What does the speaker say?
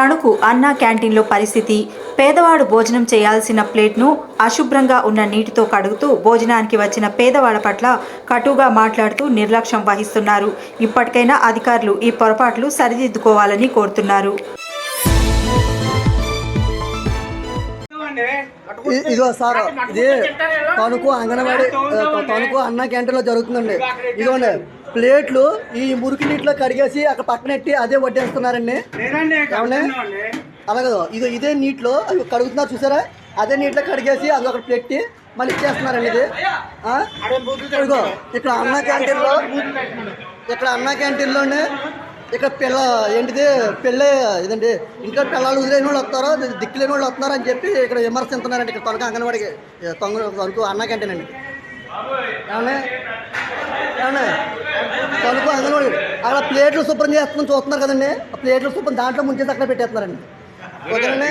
తణుకు అన్నా క్యాంటీన్లో పరిస్థితి పేదవాడు భోజనం చేయాల్సిన ప్లేట్ను అశుభ్రంగా ఉన్న నీటితో కడుగుతూ భోజనానికి వచ్చిన పేదవాళ్ళ పట్ల కటుగా మాట్లాడుతూ నిర్లక్ష్యం వహిస్తున్నారు. ఇప్పటికైనా అధికారులు ఈ పొరపాట్లు సరిదిద్దుకోవాలని కోరుతున్నారు. ఇదిగో సార్ ఇది తణుకు అంగన్వాడి తణుకు అన్న క్యాంటీన్లో జరుగుతుందండి. ఇదిగోండి ప్లేట్లు ఈ మురికి నీటిలో కడిగేసి అక్కడ పక్కనెట్టి అదే వడ్డేస్తున్నారండి. అలాగే ఇది ఇదే నీటిలో అవి కడుగుతున్నారు చూసారా? అదే నీటిలో కడిగేసి అది ఒకటి పెట్టి మళ్ళీ ఇచ్చేస్తున్నారండి ఇది. ఆ? ఇదిగో ఇక్కడ అన్న క్యాంటీన్లో ఇక్కడ అన్న క్యాంటీన్లోనే ఇక్కడ పిల్ల ఏంటిది? పెళ్ళి ఇదండి. ఇంట్లో పిల్లలు వదిలేని వాళ్ళు వస్తారో? దిక్కులేని వాళ్ళు వస్తున్నారు అని చెప్పి ఇక్కడ విమర్శిస్తున్నారండి ఇక్కడ తొనక అంగన్వాడికి. తొంగ తణుకు అన్న క్యాంటీన్ అండి ఏమన్నా ఏమన్నా తణుకు అంగన్వాడి. అక్కడ ప్లేట్లు శుభ్రం చేస్తుందని చూస్తున్నారు కదండి. ఆ ప్లేట్లు శుభ్రం దాంట్లో ముంచేసి అక్కడ పెట్టేస్తున్నారండి. ఓకేనండి?